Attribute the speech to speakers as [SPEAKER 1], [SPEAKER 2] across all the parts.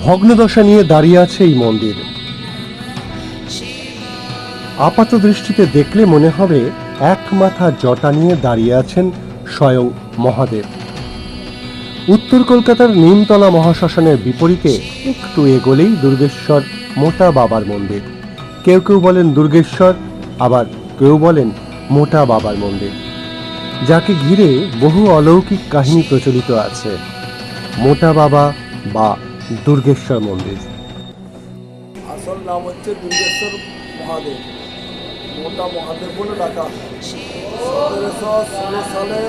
[SPEAKER 1] ভগ্নদশা নিয়ে দাঁড়িয়ে আছে এই মন্দির। আপাত দৃষ্টিতে দেখলে মনে হবে এক মাথা জটা নিয়ে দাঁড়িয়ে আছেন স্বয়ং মহাদেব। উত্তর কলকাতার নিমতলা মহাশ্মশানের বিপরীতে একটু এগোলেই দুর্গেশ্বর মোটা বাবার মন্দির। কেউ কেউ বলেন দুর্গেশ্বর, আবার কেউ বলেন মোটা বাবার মন্দির। যাকে ঘিরে বহু অলৌকিক কাহিনী প্রচলিত আছে। মোটা বাবা বা দুর্গেশ্বর মন্দির।
[SPEAKER 2] আসল নাম হচ্ছে দুর্গেশ্বর মহাদেব। মোটা মহাদেব বলে ডাকা। সতেরোশো ষোলো সালে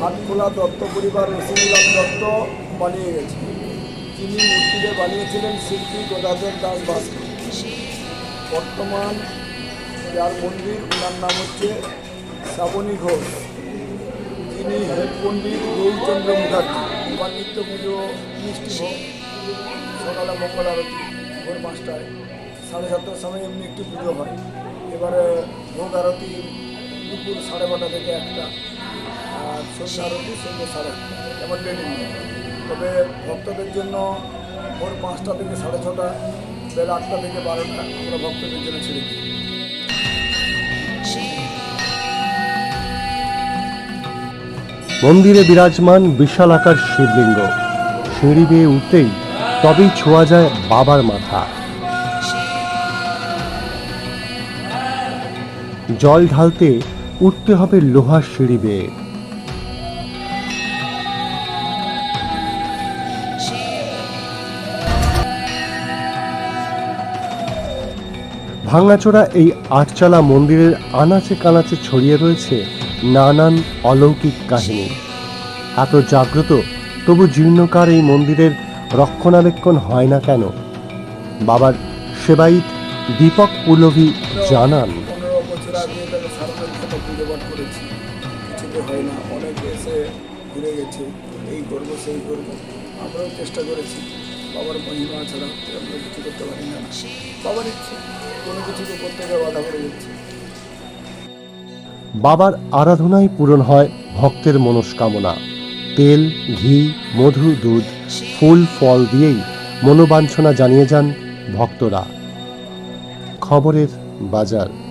[SPEAKER 2] হাটখোলা দত্ত পরিবার রসিমুলাম দত্ত বানিয়ে গেছে। তিনি মূর্তিতে বানিয়েছিলেন শিল্পী গদাধর দাস বাস্ক বর্তমান যার মন্দির, ওনার নাম হচ্ছে শ্রাবণী ঘোষ। তিনি হেড পণ্ডিত গৌরচন্দ্র মুখার্জি। এবার নিত্য পুজো, মিষ্টি ভোগ, সকালে মঙ্গল আরতি ভোর পাঁচটায় সাড়ে সাতটার সময় এমনি একটি পুজো হয়। এবারে ভোগ আরতি দুপুর সাড়ে বারোটা থেকে একটা, আর সন্ধ্যা আরতি সন্ধ্যে সাড়ে আটটা, এবার ট্রেনিং তবে ভক্তদের জন্য ভোর পাঁচটা থেকে সাড়ে ছটা, বেলা আটটা থেকে বারোটা, আমরা ভক্তদের জন্য ছেড়ে দিই।
[SPEAKER 1] মন্দিরে বিরাজমান বিশাল আকার শিবলিঙ্গ। সিঁড়ি বেয়ে উঠতেই তবেই ছোঁয়া যায় বাবার মাথা। জল ঢালতে উঠতে হবে লোহার সিঁড়ি বেয়ে। ভাঙাচোরা এই আটচালা মন্দিরের আনাচে কানাচে ছড়িয়ে রয়েছে নানান অলৌকিক কাহিনী। এত জাগ্রত, তবু জীর্ণকার এই মন্দিরের রক্ষণাবেক্ষণ হয় না কেন? বাবার সেবাইত দীপক পুলভি জানান।
[SPEAKER 2] চেষ্টা করেছি বাবার মহিমা ছাড়া কিছু করতে পারি না বাবার ইচ্ছে, কোনো করতে গিয়ে বাধা করে
[SPEAKER 1] বাবার আরাধনায় পূরণ হয় ভক্তের মনস্কামনা। তেল, ঘি মধু দুধ, ফুল, ফল দিয়েই মনোবাঞ্ছনা জানিয়ে যান ভক্তরা। খবরের বাজার।